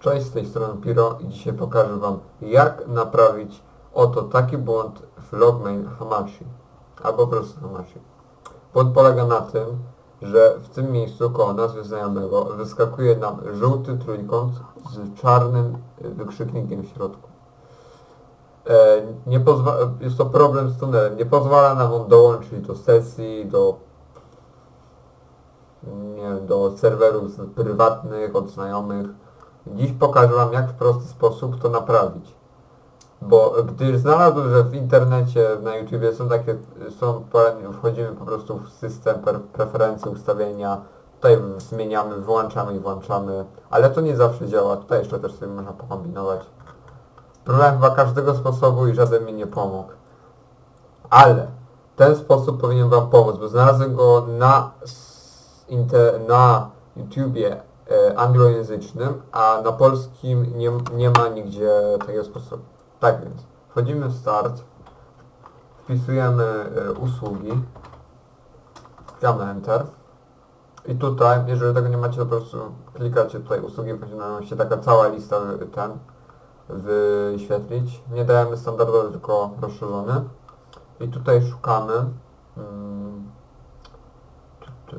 Cześć, z tej strony Piro i dzisiaj pokażę Wam jak naprawić oto taki błąd w logmain Hamachi albo po prostu Hamachi. Błąd polega na tym, że w tym miejscu koło nazwy znajomego wyskakuje nam żółty trójkąt z czarnym y, wykrzyknikiem w środku. E, nie jest to problem z tunelem, nie pozwala nam on dołączyć do sesji, do nie wiem, do serwerów prywatnych, od znajomych. Dziś pokażę Wam, jak w prosty sposób to naprawić. Bo gdy znalazłem, że w internecie, na YouTubie są takie, są, wchodzimy po prostu w system per, preferencje, ustawienia, tutaj zmieniamy, wyłączamy i włączamy, ale to nie zawsze działa, tutaj jeszcze też sobie można pokombinować. Próbowałem chyba każdego sposobu i żaden mi nie pomógł. Ale ten sposób powinien Wam pomóc, bo znalazłem go na, na YouTubie anglojęzycznym, a na polskim nie, nie ma nigdzie takiego sposobu. Tak więc, wchodzimy w start, wpisujemy e, usługi, klikamy Enter i tutaj, jeżeli tego nie macie, to po prostu klikacie tutaj usługi, powinna nam się taka cała lista e, ten wyświetlić. Nie dajemy standardowy, tylko rozszerzony. I tutaj szukamy. Mm, tu,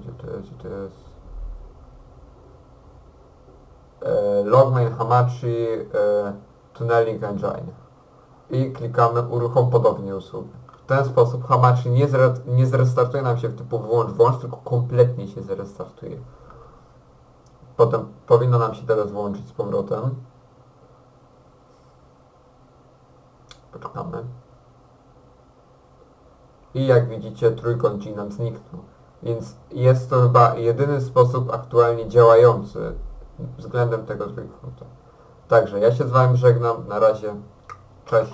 gdzie to jest, gdzie to jest? E, Logmain Hamachi e, Tunneling Engine. I klikamy uruchom podobnie usługi. W ten sposób Hamachi nie, zre, nie zrestartuje nam się w typu włącz, włącz, tylko kompletnie się zrestartuje. Potem powinno nam się teraz włączyć z powrotem. Poczekamy. I jak widzicie trójkącik nam zniknął. Więc jest to chyba jedyny sposób aktualnie działający względem tego trójkąta. Także ja się z Wami żegnam. Na razie. Cześć.